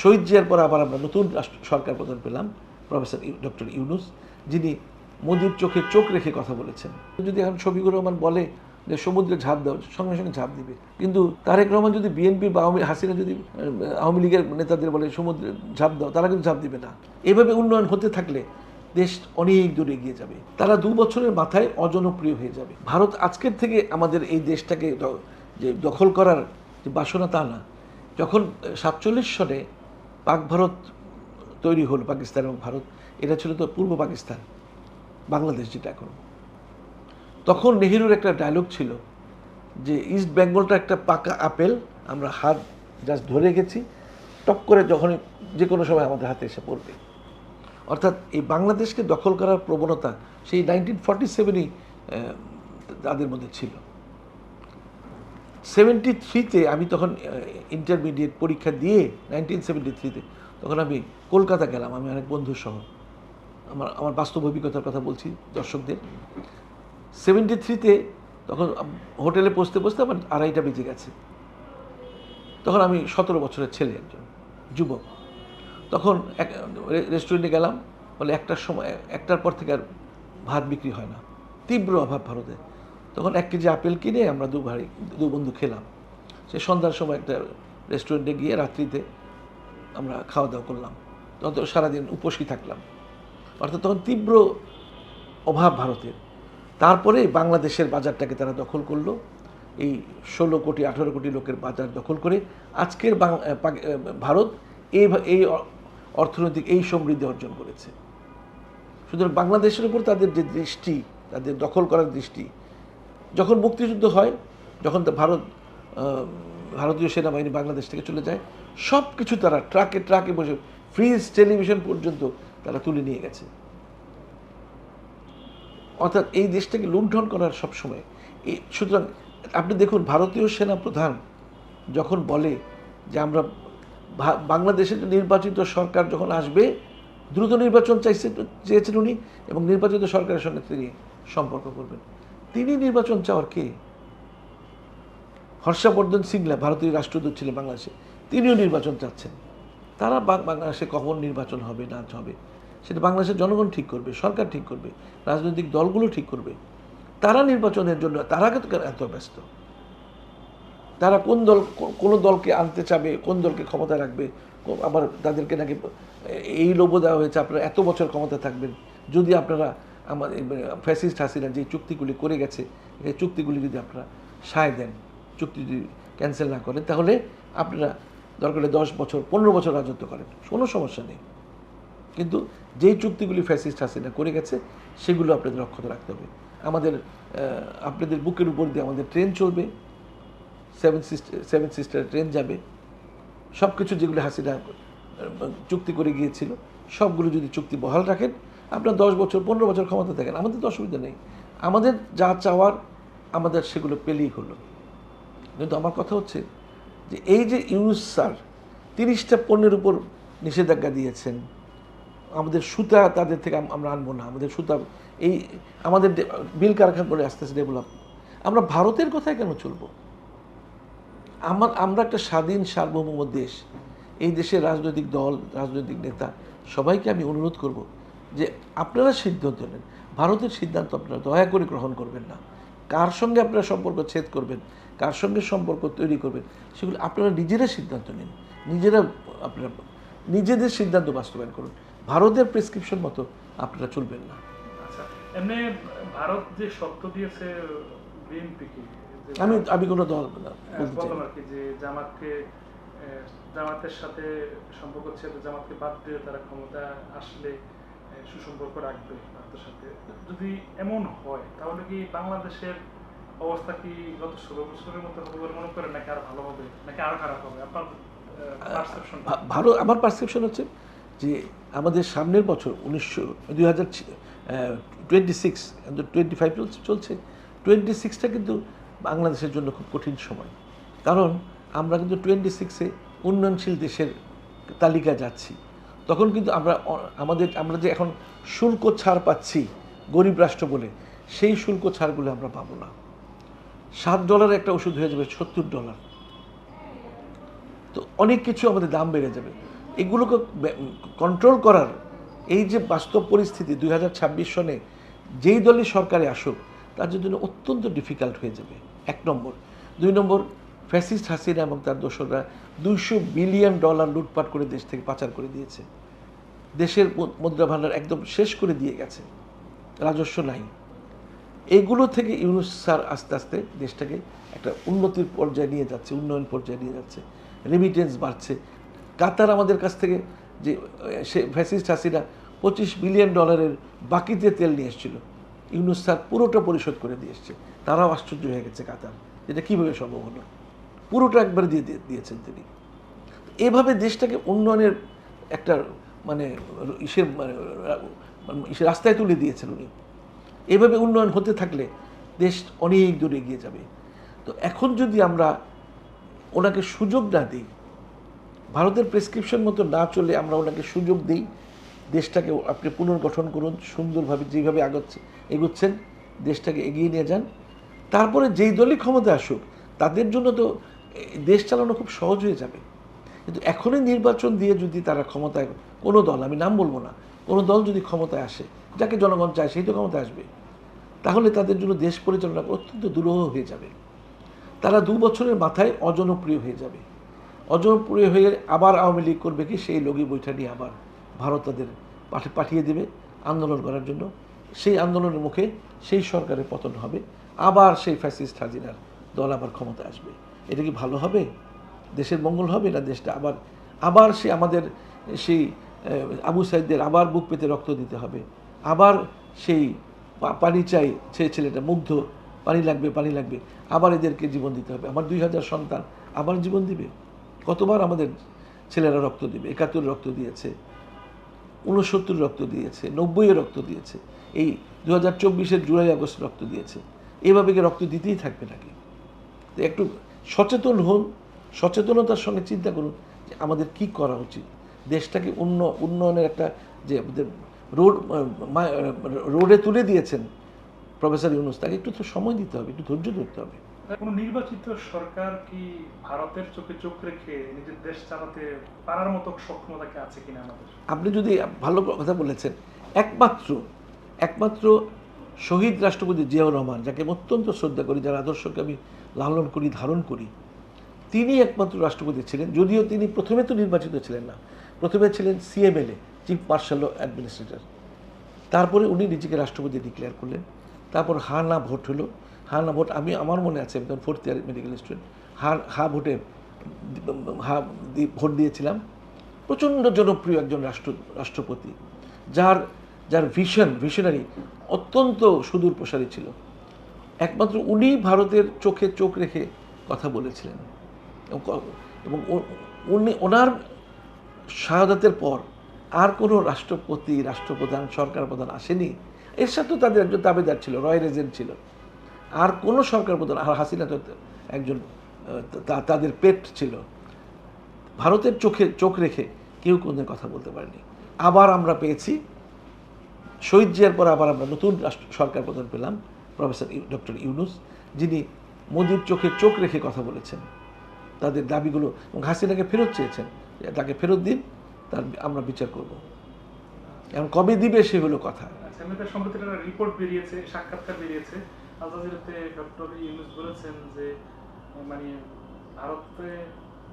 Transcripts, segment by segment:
শহীদ জিয়ার পর আবার আমরা নতুন সরকার প্রধান পেলাম, প্রফেসর ডক্টর ইউনুস, যিনি মোদির চোখে চোখ রেখে কথা বলেছেন। যদি এখন শফিকুর রহমান বলে যে সমুদ্রে ঝাঁপ দাও, সঙ্গে সঙ্গে ঝাঁপ দিবে। কিন্তু তারেক রহমান যদি বিএনপি বা আওয়ামী, হাসিনা যদি আওয়ামী লীগের নেতাদের বলে সমুদ্রে ঝাঁপ দাও, তারা কিন্তু ঝাঁপ দিবে না। এভাবে উন্নয়ন হতে থাকলে দেশ অনেক দূরে এগিয়ে যাবে। তারা দু বছরের মাথায় অজনপ্রিয় হয়ে যাবে। ভারত আজকের থেকে আমাদের এই দেশটাকে যে দখল করার যে বাসনা তা না। যখন সাতচল্লিশ সনে পাক ভারত তৈরি হলো, পাকিস্তান এবং ভারত, এটা ছিল তো পূর্ব পাকিস্তান, বাংলাদেশ যেটা এখন। তখন নেহেরুর একটা ডায়লগ ছিল যে ইস্ট বেঙ্গলটা একটা পাকা আপেল, আমরা হাত জাস্ট ধরে গেছি টপ করে যখন যে কোনো সময় আমাদের হাতে এসে পড়বে। অর্থাৎ এই বাংলাদেশকে দখল করার প্রবণতা সেই নাইনটিন ফর্টি সেভেনই তাদের মধ্যে ছিল। সেভেন্টি থ্রিতে আমি তখন ইন্টারমিডিয়েট পরীক্ষা দিয়ে নাইনটিন সেভেন্টি থ্রিতে তখন আমি কলকাতা গেলাম, আমি অনেক বন্ধুর সহ। আমার আমার বাস্তব অভিজ্ঞতার কথা বলছি দর্শকদের। সেভেন্টি থ্রিতে তখন হোটেলে পৌঁছতে পৌঁছতে আমার আড়াইটা বেজে গেছে। তখন আমি সতেরো বছরের ছেলে একজন, যুবক। তখন এক রেস্টুরেন্টে গেলাম, বলে একটার সময়, একটার পর থেকে আর ভাত বিক্রি হয় না। তীব্র অভাব ভারতে। তখন এক কেজি আপেল কিনে আমরা দু ভাই দু বন্ধু খেলাম। সে সন্ধ্যার সময় একটা রেস্টুরেন্টে গিয়ে রাত্রিতে আমরা খাওয়া দাওয়া করলাম। তখন তো সারাদিন উপসী থাকলাম। অর্থাৎ তখন তীব্র অভাব ভারতের। তারপরে বাংলাদেশের বাজারটাকে তারা দখল করল। এই ষোলো কোটি, আঠারো কোটি লোকের বাজার দখল করে আজকের ভারত এই এই অর্থনৈতিক এই সমৃদ্ধি অর্জন করেছে। সুতরাং বাংলাদেশের উপর তাদের যে দৃষ্টি, তাদের দখল করার দৃষ্টি যখন মুক্তিযুদ্ধ হয়, যখন ভারত ভারতীয় সেনাবাহিনী বাংলাদেশ থেকে চলে যায় সব কিছু তারা ট্রাকে ট্রাকে বসে ফ্রিজ টেলিভিশন পর্যন্ত তারা তুলে নিয়ে গেছে। অর্থাৎ এই দেশটাকে লুণ্ঠন করার সবসময় এই সুতরাং আপনি দেখুন, ভারতীয় সেনা প্রধান যখন বলে যে আমরা বাংলাদেশের নির্বাচিত সরকার যখন আসবে, দ্রুত নির্বাচন চাইছে, চেয়েছেন উনি এবং নির্বাচিত সরকারের সঙ্গে তিনি সম্পর্ক করবেন। তিনি নির্বাচন চাওয়ার কে? হর্ষবর্ধন সিংলা, ভারতীয় রাষ্ট্রদূত ছিলেন বাংলাদেশে, তিনিও নির্বাচন চাচ্ছেন। তারা বাংলাদেশে কখন নির্বাচন হবে না হবে, সেটা বাংলাদেশের জনগণ ঠিক করবে, সরকার ঠিক করবে, রাজনৈতিক দলগুলো ঠিক করবে। তারা নির্বাচনের জন্য, তারা কিন্তু এত ব্যস্ত? তারা কোন দল কোন দলকে আনতে চাবে, কোন দলকে ক্ষমতা রাখবে আবার তাদেরকে নাকি এই লোভ দেওয়া হয়েছে, আপনারা এত বছর ক্ষমতা থাকবেন, যদি আপনারা আমাদের ফ্যাসিস্ট হাসিনা যে চুক্তিগুলি করে গেছে এই চুক্তিগুলি যদি আপনারা সায় দেন, চুক্তি যদি ক্যান্সেল না করেন, তাহলে আপনারা দরকারে দশ বছর, পনেরো বছর রাজত্ব করেন। কোনো সমস্যা নেই। কিন্তু যেই চুক্তিগুলি ফ্যাসিস্ট হাসিনা করে গেছে, সেগুলো আপনাদের অক্ষত রাখতে হবে। আমাদের আপনাদের বুকের উপর দিয়ে আমাদের ট্রেন চলবে seven sister seven sister train যাবে। সব কিছু যেগুলো হাসিনা চুক্তি করে গিয়েছিল, সবগুলো যদি চুক্তি বহাল রাখেন আপনার দশ বছর, পনেরো বছর ক্ষমতা থাকেন আমাদের তো অসুবিধা নেই। আমাদের যা চাওয়ার আমাদের সেগুলো পেলেই হলো। কিন্তু আমার কথা হচ্ছে যে এই যে ইউনুস স্যার তিরিশটা পণ্যের উপর নিষেধাজ্ঞা দিয়েছেন, আমাদের সুতা তাদের থেকে আমরা আনব না। আমাদের সুতা, এই আমাদের বিল কারখানা করে আস্তে আস্তে ডেভেলপ আমরা ভারতের কথায় কেন চলবো? আমার, আমরা একটা স্বাধীন, সার্বভৌম দেশ, এই দেশের রাজনৈতিক দল, রাজনৈতিক নেতা, সবাইকে আমি অনুরোধ করব যে আপনারা সিদ্ধান্ত নেন। ভারতের সিদ্ধান্ত আপনারা দয়া করে গ্রহণ করবেন না। কার সঙ্গে আপনারা সম্পর্ক ছেদ করবেন? কার সঙ্গে সম্পর্ক তৈরি করবেন? সেগুলো আপনারা নিজেরা সিদ্ধান্ত নিন। নিজেরা আপনারা নিজেদের সিদ্ধান্ত বাস্তবায়ন করুন। ভারতের প্রেসক্রিপশন মতো আপনারা চলবেন না। আচ্ছা এমনি ভারত যে শর্ত দিয়েছে বিএনপিকে আমি আমি কোনো দল না। বললাম আর কি যে জামাতকে জামাতের সাথে সম্পর্ক ছেড়ে জামাতকে বাদ দিয়ে তারা ক্ষমতা আসলে সুসম্পর্ক রাখবে ভারতের সাথে। যদি এমন হয় তাহলে কি বাংলাদেশের অবস্থা কি গত ষোলো বছরের মতো হবে বলে মনে করেন নাকি আরও ভালো হবে নাকি আরও খারাপ হবে? আপনার পারসেপশন ভা- ভারত আমার পারসেপশন হচ্ছে যে আমাদের সামনের বছর উনিশশো দুই হাজার টোয়েন্টি সিক্স টোয়েন্টি ফাইভ চলছে টোয়েন্টি সিক্সটা কিন্তু বাংলাদেশের জন্য খুব কঠিন সময়। কারণ আমরা কিন্তু টোয়েন্টি সিক্সে উন্নয়নশীল দেশের তালিকায় যাচ্ছি। তখন কিন্তু আমরা, আমাদের, আমরা যে এখন শুল্ক ছাড় পাচ্ছি গরিব রাষ্ট্র বলে, সেই শুল্ক ছাড়গুলো আমরা পাবো না। সাত ডলার একটা ওষুধ হয়ে যাবে, সত্তর ডলার। তো অনেক কিছু আমাদের দাম বেড়ে যাবে। এগুলোকে কন্ট্রোল করার এই যে বাস্তব পরিস্থিতি দুই হাজার ছাব্বিশ সনে যেই দলই সরকারে আসুক, তার জন্য অত্যন্ত ডিফিকাল্ট হয়ে যাবে। এক নম্বর। দুই নম্বর ফ্যাসিস্ট হাসিনা এবং তার দোসররা দুইশো বিলিয়ন ডলার লুটপাট করে দেশ থেকে পাচার করে দিয়েছে। দেশের মুদ্রা ভাণ্ডার একদম শেষ করে দিয়ে গেছে। রাজস্ব নাই। এগুলো থেকে ইউনুস স্যার আস্তে আস্তে দেশটাকে একটা উন্নতির পর্যায়ে নিয়ে যাচ্ছে, উন্নয়ন পর্যায়ে নিয়ে যাচ্ছে। রেমিটেন্স বাড়ছে। কাতার আমাদের কাছ থেকে যে, সে ফ্যাসিস্ট হাসিনা পঁচিশ বিলিয়ন ডলারের বাকিতে তেল নিয়ে এসেছিল। ইউনুস স্যার পুরোটা পরিশোধ করে দিয়ে এসছে। তারাও আশ্চর্য হয়ে গেছে কাতার। এটা কীভাবে সম্ভব হলো? পুরোটা একবার দিয়ে দিয়ে- দিয়েছেন তিনি। এভাবে দেশটাকে উন্নয়নের একটা মানে ইসের মানে রাস্তায় তুলে দিয়েছেন উনি। এভাবে উন্নয়ন হতে থাকলে দেশ অনেক দূরে এগিয়ে যাবে। তো এখন যদি আমরা ওনাকে সুযোগ না দিই, ভারতের প্রেসক্রিপশন মতো না চলে আমরা ওনাকে সুযোগ দিই, দেশটাকে আপনি পুনর্গঠন করুন, সুন্দরভাবে যেভাবে আগাচ্ছে, এগোচ্ছেন, দেশটাকে এগিয়ে নিয়ে যান, তারপরে যেই দলই ক্ষমতা আসুক, তাদের জন্য তো দেশ চালানো খুব সহজ হয়ে যাবে। কিন্তু এখনই নির্বাচন দিয়ে যদি তারা ক্ষমতায়, কোনো দল, আমি নাম বলব না, কোনো দল যদি ক্ষমতায় আসে, যাকে জনগণ চায় সেই তো ক্ষমতায় আসবে, তাহলে তাদের জন্য দেশ পরিচালনা অত্যন্ত দুরূহ হয়ে যাবে। তারা দু বছরের মাথায় অজনপ্রিয় হয়ে যাবে। অজনপ্রিয় হয়ে আবার আওয়ামী লীগ করবে কি? সেই লগি বইটা নিয়ে আবার ভারত তাদের পাঠে পাঠিয়ে দেবে আন্দোলন করার জন্য। সেই আন্দোলনের মুখে সেই সরকারের পতন হবে। আবার সেই ফ্যাসিস্ট হাজিনার দল আবার ক্ষমতায় আসবে। এটা কি ভালো হবে? দেশের মঙ্গল হবে না দেশটা? আবার আবার সে আমাদের, সেই আবু সাইদদের আবার বুক পেতে রক্ত দিতে হবে। আবার সেই পানি চাই, সে ছেলেটা মুগ্ধ, পানি লাগবে পানি লাগবে। আবার এদেরকে জীবন দিতে হবে। আমার দুই হাজার সন্তান, আবার জীবন দিবে? কতবার আমাদের ছেলেরা রক্ত দিবে? একাত্তর রক্ত দিয়েছে উনসত্তর রক্ত দিয়েছে নব্বইয়ে রক্ত দিয়েছে। এই দু হাজার চব্বিশের জুলাই আগস্ট রক্ত দিয়েছে। এভাবে কি রক্ত দিতেই থাকবে নাকি? একটু সচেতন হন সচেতনতার সঙ্গে চিন্তা করুন যে আমাদের কি করা উচিত। দেশটাকে উন্ন উন্নয়নের একটা যে রোড রোডে তুলে দিয়েছেন প্রফেসর ইউনুস তাকে একটু তো সময় দিতে হবে একটু ধৈর্য ধরতে হবে। কোনো নির্বাচিত সরকার কি ভারতের চোখে চোখ রেখে নিজের দেশ চালাতে পারার মতো সক্ষমতা কি আছে কিনা আমাদের? আপনি যদি ভালো কথা বলেছেন একমাত্র একমাত্র শহীদ রাষ্ট্রপতি জিয়াউর রহমান যাকে অত্যন্ত শ্রদ্ধা করি যার আদর্শকে আমি লালন করি, ধারণ করি। তিনি একমাত্র রাষ্ট্রপতি ছিলেন, যদিও তিনি প্রথমে তো নির্বাচিত ছিলেন না। প্রথমে ছিলেন সিএমএলএ চিফ মার্শাল অ্যাডমিনিস্ট্রেটর তারপরে উনি নিজেকে রাষ্ট্রপতি ডিক্লেয়ার করলেন। তারপর হা না ভোট হলো। হা না ভোট আমি, আমার মনে আছে তখন ফোর্থ ইয়ার মেডিকেল স্টুডেন্ট হা হা ভোটে, হা ভোট দিয়েছিলাম। প্রচণ্ড জনপ্রিয় একজন রাষ্ট্র, রাষ্ট্রপতি। যার যার ভিশন ভিশনারি অত্যন্ত সুদূর প্রসারী ছিল। একমাত্র উনি ভারতের চোখে চোখ রেখে কথা বলেছিলেন। এবং উনি ওনার শাহাদাতের পর আর কোনো রাষ্ট্রপতি, রাষ্ট্রপ্রধান, সরকার প্রধান আসেনি। এর সাথে তাদের একজন দাবিদার ছিল রয় রেজেন্ট ছিল। আর কোনো সরকার প্রধান, আর হাসিনা তো একজন তাদের পেট ছিল। ভারতের চোখে চোখ রেখে কেউ কোনোদিন কথা বলতে পারেনি। আবার আমরা পেয়েছি। শহীদ জিয়ার পর আবার আমরা নতুন রাষ্ট্র সরকার প্রধান পেলাম। প্রফেসর ডক্টর ইউনুস যিনি মোদির চোখে চোখ রেখে কথা বলেছেন। তাদের দাবিগুলো এবং হাসিনাকে ফেরত চেয়েছেন তাকে ফেরত দিন তার আমরা বিচার করব। এখন কবে দিবে সে হলো কথা। সম্প্রতি একটা রিপোর্ট বেরিয়েছে সাক্ষাৎকার বেরিয়েছে। আল জাজিরাতে ডক্টর ইউনুস বলেছেন যে মানে ভারতে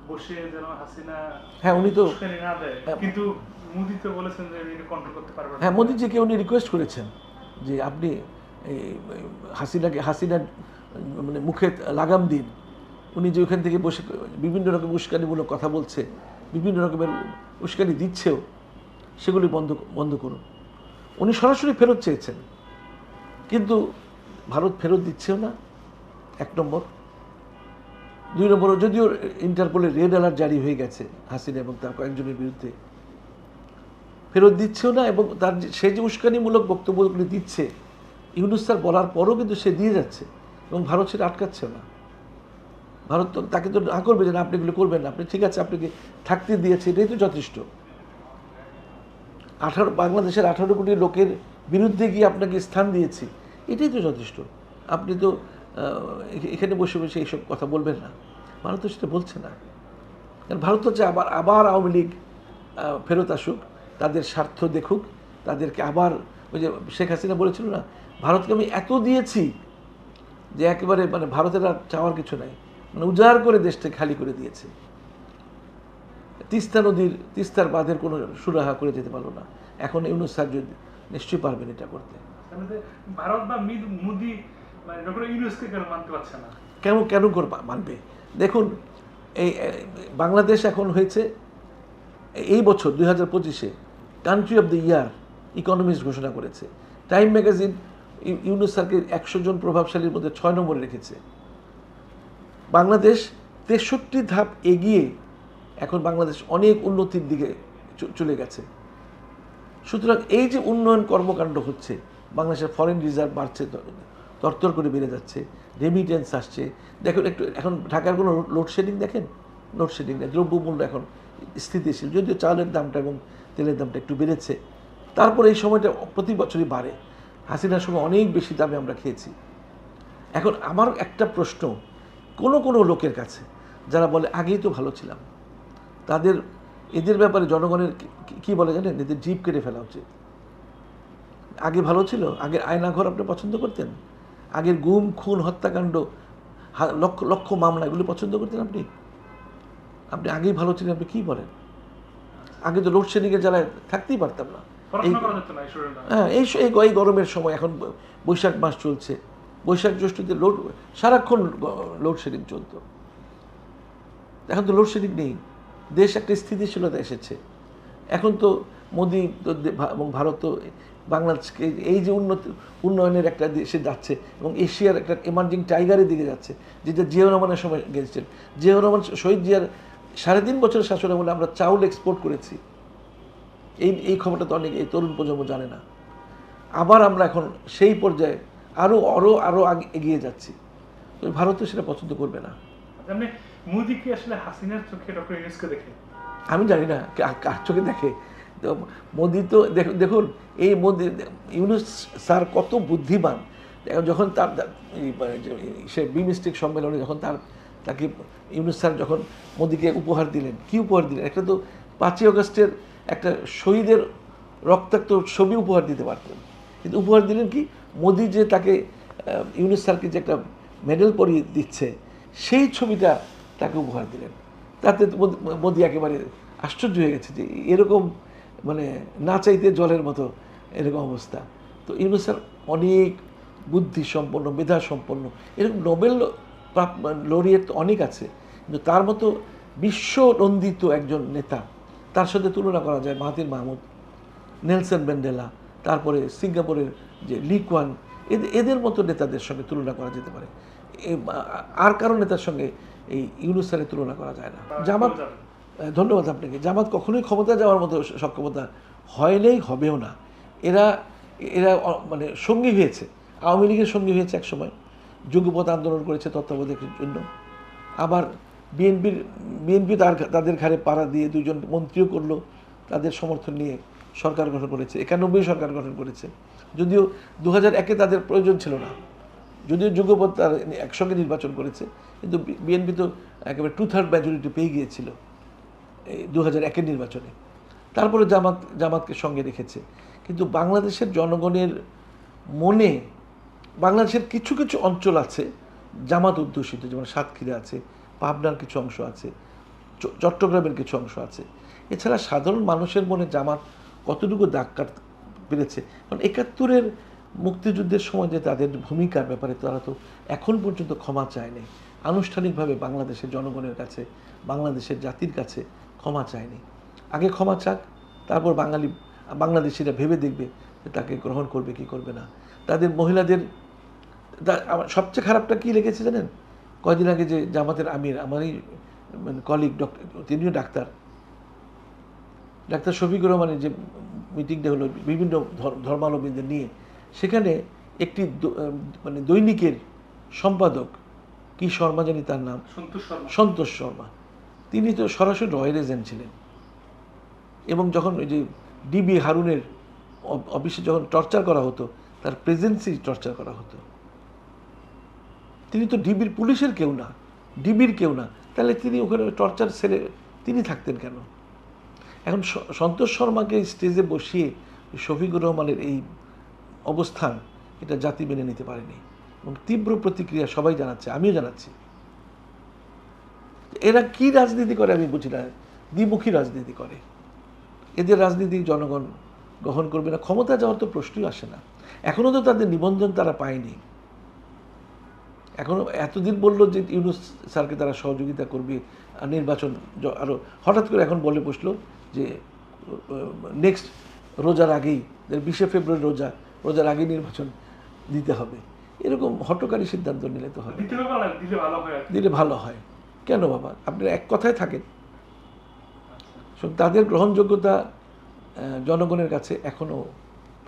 বসে যেন হাসিনা হ্যাঁ, উনি তো- না দেয়। হ্যাঁ। কিন্তু মোদি তো বলেছেন যে উনি কন্ট্রোল করতে পারবেন হ্যাঁ মোদিজিকে উনি রিকোয়েস্ট করেছেন যে আপনি হাসিনাকে, হাসিনার মানে মুখে লাগাম দিন। উনি যে ওখান থেকে বসে, বিভিন্ন রকম উস্কানিমূলক কথা বলছে, বিভিন্ন রকমের উস্কানি দিচ্ছেও, সেগুলি বন্ধ বন্ধ করুন। উনি সরাসরি ফেরত চেয়েছেন। কিন্তু ভারত ফেরত দিচ্ছেও না, এক নম্বর। দুই নম্বর, যদিও ইন্টারপোলের রেড অ্যালার্ট জারি হয়ে গেছে, হাসিনা এবং তার কয়েকজনের বিরুদ্ধে। ফেরত দিচ্ছেও না এবং তার সে যে উস্কানিমূলক বক্তব্যগুলি দিচ্ছে ইউনুস স্যার বলার পরও কিন্তু সে দিয়ে যাচ্ছে এবং ভারত সেটা আটকাচ্ছে না। ভারত তো তাকে তো না করবে যে না, আপনি এগুলো করবেন না, আপনি ঠিক আছে আপনাকে থাকতে দিয়েছে এটাই তো যথেষ্ট। আঠারো, বাংলাদেশের আঠারো কোটি লোকের বিরুদ্ধে গিয়ে আপনাকে স্থান দিয়েছি, এটাই তো যথেষ্ট। আপনি তো এখানে বসে বসে এইসব কথা বলবেন না। ভারত তো সেটা বলছে না। কারণ ভারত হচ্ছে আবার আবার আওয়ামী লীগ ফেরত আসুক, তাদের স্বার্থ দেখুক, তাদেরকে আবার ওই যে শেখ হাসিনা বলেছিল না ভারতকে আমি এত দিয়েছি যে একেবারে মানে ভারতের আর চাওয়ার কিছু নাই। মানে উজাড় করে দেশটা খালি করে দিয়েছে। তিস্তা নদীর তিস্তার বাঁধের কোনো সুরাহা করে যেতে পারল না। এখন ইউনুস স্যার যদি নিশ্চয়ই পারবেন এটা করতে। ভারত বা মোদি ডক্টর ইউনুসকে কেন মানতে পারছে না? কেন কেন করে মানবে? দেখুন এই বাংলাদেশ এখন হয়েছে এই বছর দুই হাজার পঁচিশে country of the year economist ঘোষণা করেছে। টাইম ম্যাগাজিন ইউনুস স্যারকে একশো জন প্রভাবশালীর মধ্যে ছয় নম্বরে রেখেছে। বাংলাদেশ তেষট্টি ধাপ এগিয়ে এখন বাংলাদেশ অনেক উন্নতির দিকে চলে গেছে। সুতরাং এই যে উন্নয়ন কর্মকাণ্ড হচ্ছে, বাংলাদেশের ফরেন রিজার্ভ বাড়ছে তরতর করে বেড়ে যাচ্ছে রেমিটেন্স আসছে। দেখুন একটু, এখন ঢাকার কোনো লোডশেডিং দেখেন? লোডশেডিং নেই, দ্রব্যমূল্য এখন স্থিতিশীল। যদিও চালের দামটা এবং তেলের দামটা একটু বেড়েছে, তারপর এই সময়টা প্রতি বছরই বাড়ে। হাসিনার সময় অনেক বেশি দামে আমরা খেয়েছি। এখন আমার একটা প্রশ্ন, কোনো কোনো লোকের কাছে, যারা বলে, আগেই তো ভালো ছিলাম। তাদের, এদের ব্যাপারে জনগণের কি- বলে জানেন? এদের জিপ কেটে ফেলা উচিত। আগে ভালো ছিল? আগের আয়নাঘর আপনি পছন্দ করতেন? আগের গুম, খুন, হত্যাকাণ্ড লক্ষ লক্ষ মামলা, এগুলো পছন্দ করতেন আপনি? আপনি আগেই ভালো ছিলেন, আপনি কী বলেন? আগে তো লোডশেডিংয়ের জ্বালায় থাকতেই পারতাম না। হ্যাঁ এই এই গরমের সময় এখন বৈশাখ মাস চলছে। বৈশাখ জ্যৈষ্ঠতে লোড সারাক্ষণ লোডশেডিং চলতো। এখন তো লোডশেডিং নেই। দেশ একটা স্থিতিশীলতা এসেছে। এখন তো মোদি তো এবং ভারত তো বাংলাদেশকে এই যে উন্নতি উন্নয়নের একটা দেশে যাচ্ছে এবং এশিয়ার একটা এমার্জিং টাইগারের দিকে যাচ্ছে যেটা জিয়াউর রহমানের সময় গেছেন জিয়াউর রহমান শহীদ জিয়ার সাড়ে তিন বছরের শাসনে বলে আমরা চাউল এক্সপোর্ট করেছি। এই এই খবরটা তো অনেক এই তরুণ প্রজন্ম জানে না। আবার আমরা এখন সেই পর্যায়ে আরও আরও আরও আগে এগিয়ে যাচ্ছি। তো ভারত সেটা পছন্দ করবে না। মোদি কি আসলে হাসিনার চোখে ডক্টর ইউনুসকে দেখে? আমি জানি না কার চোখে দেখে? তো মোদি তো দেখুন এই মোদি ইউনুস স্যার কত বুদ্ধিমান। যখন তার মানে সে বিমিস্টিক সম্মেলনে যখন তার তাকে ইউনুস স্যার যখন মোদিকে উপহার দিলেন কি উপহার দিলেন? একটা তো পাঁচই আগস্টের একটা শহীদের রক্তাক্ত ছবি উপহার দিতে পারতেন। কিন্তু উপহার দিলেন কি? মোদি যে তাকে ইউনুস যে একটা মেডেল পরিয়ে দিচ্ছে, সেই ছবিটা তাকে উপহার দিলেন। তাতে মোদি- একেবারে আশ্চর্য হয়ে গেছে যে এরকম মানে না চাইতে জলের মতো এরকম অবস্থা। তো ইউনুস অনেক বুদ্ধি সম্পন্ন, মেধা সম্পন্ন, এরকম নোবেল লরিয়েট তো অনেক আছে, কিন্তু তার মতো বিশ্বনন্দিত একজন নেতা তার সাথে তুলনা করা যায় মাহাতির মাহমুদ নেলসন ম্যান্ডেলা তারপরে সিঙ্গাপুরের যে লিকওয়ান এদের এদের মতো নেতাদের সঙ্গে তুলনা করা যেতে পারে। আর কারও নেতার সঙ্গে এই ইউনুস স্যারের তুলনা করা যায় না। জামাত ধন্যবাদ আপনাকে। জামাত কখনোই ক্ষমতা যাওয়ার মতো সক্ষমতা হয় নেই হবেও না। এরা এরা মানে সঙ্গী হয়েছে। আওয়ামী লীগের সঙ্গী হয়েছে একসময়। যুগপথ আন্দোলন করেছে তত্ত্বাবধায়কের জন্য। আবার বিএনপির, বিএনপি তার তাদের ঘাড়ে পাড়া দিয়ে দুজন মন্ত্রীও করল, তাদের সমর্থন নিয়ে সরকার গঠন করেছে, একানব্বই সরকার গঠন করেছে। যদিও দু হাজার একে তাদের প্রয়োজন ছিল না, যদিও যুগপথ তার একসঙ্গে নির্বাচন করেছে, কিন্তু বিএনপি তো একেবারে টু থার্ড মেজরিটি পেয়ে গিয়েছিল এই দু হাজার একের নির্বাচনে। তারপরে জামাত, জামাতকে সঙ্গে রেখেছে। কিন্তু বাংলাদেশের জনগণের মনে, বাংলাদেশের কিছু কিছু অঞ্চল আছে জামাত অধ্যুষিত যেমন সাতক্ষীরা আছে পাবনার কিছু অংশ আছে চট্টগ্রামের কিছু অংশ আছে। এছাড়া সাধারণ মানুষের মনে জামাত কতটুকু দাগ কাট পেরেছে? কারণ একাত্তরের মুক্তিযুদ্ধের সময় যে তাদের ভূমিকার ব্যাপারে তারা তো এখন পর্যন্ত ক্ষমা চায়নি। আনুষ্ঠানিকভাবে বাংলাদেশের জনগণের কাছে, বাংলাদেশের জাতির কাছে ক্ষমা চায়নি। আগে ক্ষমা চাক, তারপর বাঙালি, বাংলাদেশিরা ভেবে দেখবে যে তাকে গ্রহণ করবে কি করবে না। তাদের মহিলাদের সবচেয়ে খারাপটা কী লেগেছে জানেন? কয়দিন আগে যে জামাতের আমির আমারই মানে কলিগ ডক্টর তিনিও ডাক্তার। ডাক্তার শফিকুর রহমানের যে মিটিংটা হলো বিভিন্ন ধর- ধর্মাবলম্বীদের নিয়ে সেখানে একটি মানে দৈনিকের সম্পাদক কি শর্মা জানি তার নাম? সন্তোষ শর্মা। সন্তোষ শর্মা। তিনি তো সরাসরি রয়্যাল এজেন্ট ছিলেন। এবং যখন ওই যে ডিবি হারুনের অফিসে যখন টর্চার করা হতো তার প্রেজেন্সি টর্চার করা হতো। তিনি তো ডিবির পুলিশের কেউ না, ডিবির কেউ না। তাহলে তিনি ওখানে টর্চার সেরে তিনি থাকতেন কেন? এখন সন্তোষ শর্মাকে স্টেজে বসিয়ে শফিকুর রহমানের এই অবস্থান এটা জাতি মেনে নিতে পারেনি। এবং তীব্র প্রতিক্রিয়া সবাই জানাচ্ছে, আমিও জানাচ্ছি। এরা কি রাজনীতি করে আমি বুঝি না, দ্বিমুখী রাজনীতি করে। এদের রাজনীতি জনগণ গ্রহণ করবে না, ক্ষমতা যাওয়ার তো প্রশ্নই আসে না। এখনও তো তাদের নিবন্ধন তারা পায়নি। এখনও এতদিন বলল যে ইউনুস স্যারকে তারা সহযোগিতা করবে নির্বাচন য- আরও হঠাৎ করে এখন বলে বসল যে নেক্সট রোজার আগেই বিশে ফেব্রুয়ারি রোজা রোজার আগেই নির্বাচন দিতে হবে। এরকম হটকারী সিদ্ধান্ত নিলে তো হবে দিলে ভালো হয় দিলে ভালো হয়। কেন বাবা? আপনারা এক কথায় থাকেন। তাদের গ্রহণযোগ্যতা জনগণের কাছে এখনও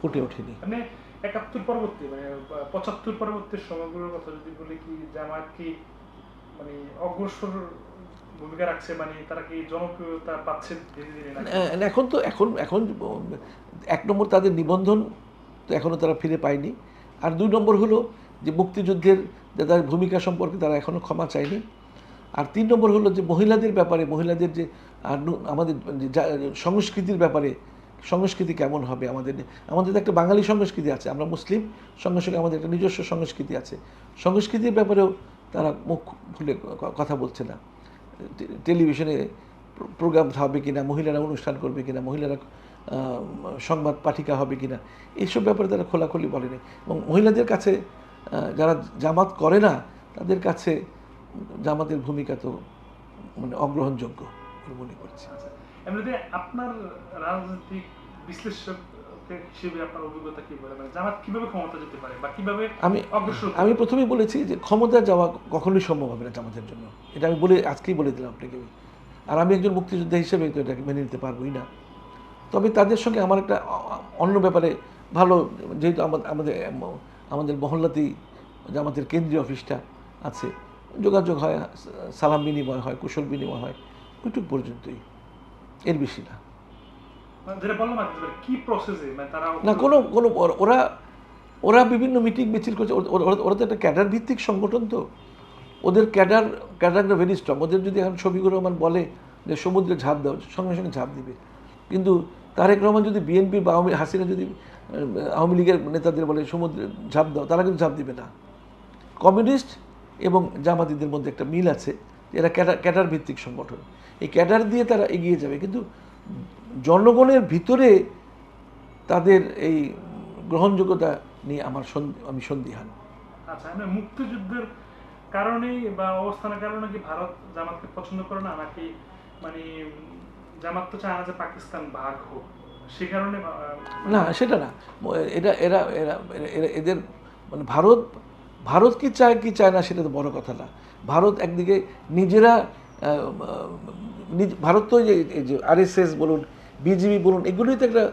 ফুটে ওঠেনি। মানে একাত্তর পরবর্তী মানে পঁচাত্তর পরবর্তী সময়গুলোর কথা যদি বলি কি, জামাত কি মানে অগ্রসর ভূমিকা রাখছে মানে তারা কি জনপ্রিয়তা পাচ্ছে ধীরে ধীরে এখন তো, এখন এখন, এক নম্বর তাদের নিবন্ধন তো এখনও তারা ফিরে পায়নি। আর দুই নম্বর হলো যে মুক্তিযুদ্ধের তাদের ভূমিকা সম্পর্কে তারা এখনও ক্ষমা চায়নি। আর তিন নম্বর হলো যে মহিলাদের ব্যাপারে, মহিলাদের যে আমাদের সংস্কৃতির ব্যাপারে সংস্কৃতি কেমন হবে আমাদের আমাদের একটা বাঙালি সংস্কৃতি আছে, আমরা মুসলিম সঙ্গে সঙ্গে আমাদের একটা নিজস্ব সংস্কৃতি আছে। সংস্কৃতির ব্যাপারেও তারা মুখ খুলে কথা বলছে না। টেলিভিশনে প্রোগ্রাম হবে কিনা, মহিলারা অনুষ্ঠান করবে কিনা, মহিলারা সংবাদ পাঠিকা হবে কিনা, এইসব ব্যাপারে তারা খোলাখুলি বলেনি। এবং মহিলাদের কাছে যারা জামাত করে না, তাদের কাছে জামাতের ভূমিকা তো মানে অগ্রহণযোগ্য মনে করছি। আচ্ছা এমনিতে আপনার রাজনৈতিক বিশ্লেষক মানে আমি আমি প্রথমেই বলেছি যে ক্ষমতা যাওয়া কখনোই সম্ভব হবে না জামাতের জন্য। এটা আমি বলে আজকেই বলে দিলাম আপনাকে আর আমি একজন মুক্তিযোদ্ধা হিসেবে তো এটাকে মেনে নিতে পারবোই না। তবে তাদের সঙ্গে আমার একটা অন্য ব্যাপারে ভালো যেহেতু আমা- আমাদের আমাদের মহল্লাতেই জামাতের কেন্দ্রীয় অফিসটা আছে। যোগাযোগ হয় সালাম বিনিময় হয় কুশল বিনিময় হয় ওইটুক পর্যন্তই। এর বেশি না। মানে কি, মানে না কোনো কোনো ওরা ওরা বিভিন্ন মিটিং মিছিল করছে। ওর- তো একটা ক্যাডার ভিত্তিক সংগঠন তো। ওদের ক্যাডার ক্যাডারটা ভেরি স্ট্রং ওদের যদি এখন শফিকুর রহমান বলে যে সমুদ্রে ঝাঁপ দাও সঙ্গে সঙ্গে ঝাঁপ দিবে। কিন্তু তারেক রহমান যদি বিএনপি বা আওয়ামী হাসিনা যদি আওয়ামী লীগের নেতাদের বলে সমুদ্রে ঝাঁপ দাও তারা কিন্তু ঝাঁপ দিবে না। কমিউনিস্ট এবং জামাতিদের মধ্যে একটা মিল আছে এরা ক্যাডার ক্যাডার ভিত্তিক সংগঠন। এই ক্যাডার দিয়ে তারা এগিয়ে যাবে। কিন্তু জনগণের ভিতরে তাদের এই গ্রহণযোগ্যতা নিয়ে আমার আমি সন্দিহান। আচ্ছা মানে মুক্তিযুদ্ধের কারণেই বা অবস্থানের কারণে কি ভারত জামাতকে পছন্দ করে না? নাকি মানে জামাত তো চায় না যে পাকিস্তান ভাগ হোক। সে কারণে না সেটা না। এটা এরা এরা এরা- এদের মানে ভারত ভারত কি চায় কি চায় না সেটা তো বড় কথা না। ভারত একদিকে নিজেরা ভারত তো যে আরএসএস বলুন বিজেপি বলুন, এগুলোই তো একটা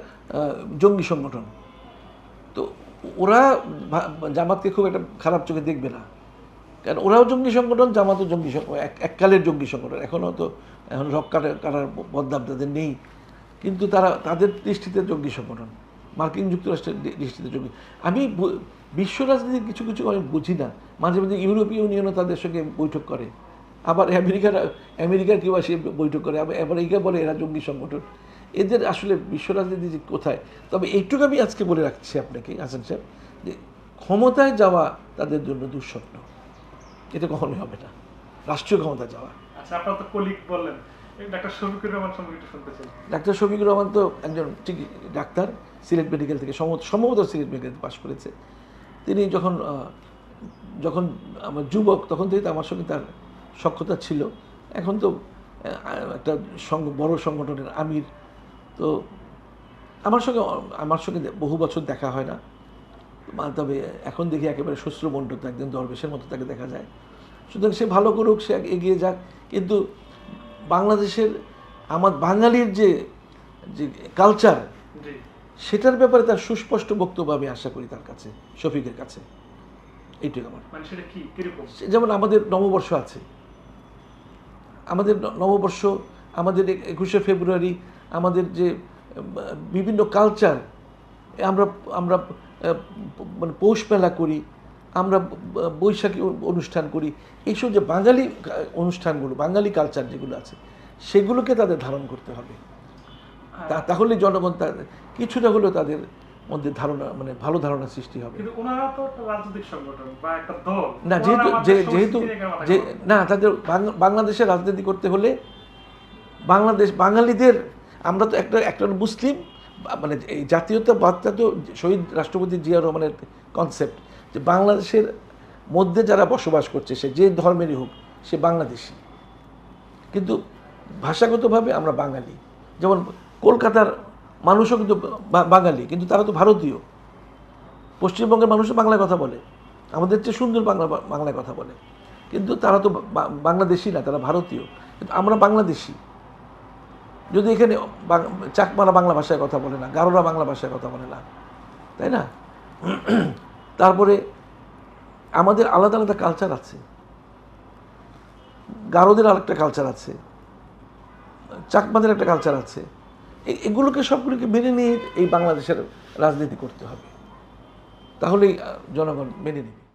জঙ্গি সংগঠন। তো ওরা জামাতকে খুব একটা খারাপ চোখে দেখবে না। কারণ ওরাও জঙ্গি সংগঠন, জামাতও জঙ্গি এককালের জঙ্গি সংগঠন। এখনও তো, এখন রক কাটার কাটার বদনাম তাদের নেই। কিন্তু তারা, তাদের দৃষ্টিতে জঙ্গি সংগঠন। মার্কিন যুক্তরাষ্ট্রের দৃষ্টিতে জঙ্গি। আমি বিশ্ব রাজনীতির কিছু কিছু আমি বুঝি না। মাঝে মাঝে ইউরোপীয় ইউনিয়নও তাদের সঙ্গে বৈঠক করে। আবার আমেরিকার আমেরিকার কেউ আসে বৈঠক করে আবার আমেরিকা বলে এরা জঙ্গি সংগঠন। এদের আসলে বিশ্ব রাজনীতি যে কোথায়? তবে এইটুকু আমি আজকে বলে রাখছি আপনাকে হাসান সাহেব যে ক্ষমতায় যাওয়া তাদের জন্য দুঃস্বপ্ন। এটা কখনোই হবে না। রাষ্ট্রীয় ক্ষমতা যাওয়া। আচ্ছা আপনার তো কলিগ বললেন। ডাক্তার শফিকুর রহমান সম্পর্কে শুনতে চাই। ডাক্তার শফিকুর রহমান তো একজন ঠিক ডাক্তার সিলেট মেডিকেল থেকে সম্ভবত সিলেট মেডিকেল পাশ করেছে। তিনি যখন যখন আমার যুবক তখন থেকে আমার সঙ্গে তার সক্ষতা ছিল। এখন তো একটা বড় সংগঠনের আমির। তো আমার সঙ্গে আমার সঙ্গে বহু বছর দেখা হয় না। তবে এখন দেখি একেবারে শ্বশ্রমণ্ডত একজন দরবেশের মতো তাকে দেখা যায়। সুতরাং সে ভালো করুক সে এগিয়ে যাক। কিন্তু বাংলাদেশের আমার বাঙালির যে যে কালচার সেটার ব্যাপারে তার সুস্পষ্ট বক্তব্য আমি আশা করি তার কাছে শফিকের কাছে। এইটুকু আমার। মানে সেটা কি? যেমন আমাদের নববর্ষ আছে। আমাদের নববর্ষ আমাদের একুশে ফেব্রুয়ারি আমাদের যে বিভিন্ন কালচার আমরা আমরা মানে পৌষ মেলা করি আমরা বৈশাখী অনুষ্ঠান করি। এইসব যে বাঙালি অনুষ্ঠানগুলো বাঙালি কালচার যেগুলো আছে সেগুলোকে তাদের ধারণ করতে হবে। তা- তাহলে জনগণ তাদের কিছুটা হলেও তাদের মধ্যে ধারণা মানে ভালো ধারণা সৃষ্টি হবে। না যেহেতু যে- যেহেতু না তাদের বাংলাদেশে রাজনীতি করতে হলে বাংলাদেশ বাঙালিদের আমরা তো একটা একটা মুসলিম মানে এই জাতীয়তাবাদটা তো শহীদ রাষ্ট্রপতি জিয়া রহমানের কনসেপ্ট যে বাংলাদেশের মধ্যে যারা বসবাস করছে সে যে ধর্মেরই হোক সে বাংলাদেশি। কিন্তু ভাষাগতভাবে আমরা বাঙালি। যেমন কলকাতার মানুষও কিন্তু বাঙালি, কিন্তু তারা তো ভারতীয়। পশ্চিমবঙ্গের মানুষও বাংলায় কথা বলে। আমাদের চেয়ে সুন্দর বাংলা বাংলায় কথা বলে। কিন্তু তারা তো বাংলাদেশি না, তারা ভারতীয়। কিন্তু আমরা বাংলাদেশি। যদি এখানে চাকমারা বাংলা ভাষায় কথা বলে না, গারোরা বাংলা ভাষায় কথা বলে না, তাই না? তারপরে আমাদের আলাদা আলাদা কালচার আছে। গারোদের আরেকটা কালচার আছে। চাকমাদের একটা কালচার আছে। এগুলোকে সবগুলোকে মেনে নিয়ে এই বাংলাদেশের রাজনীতি করতে হবে। তাহলেই জনগণ মেনে নেবে।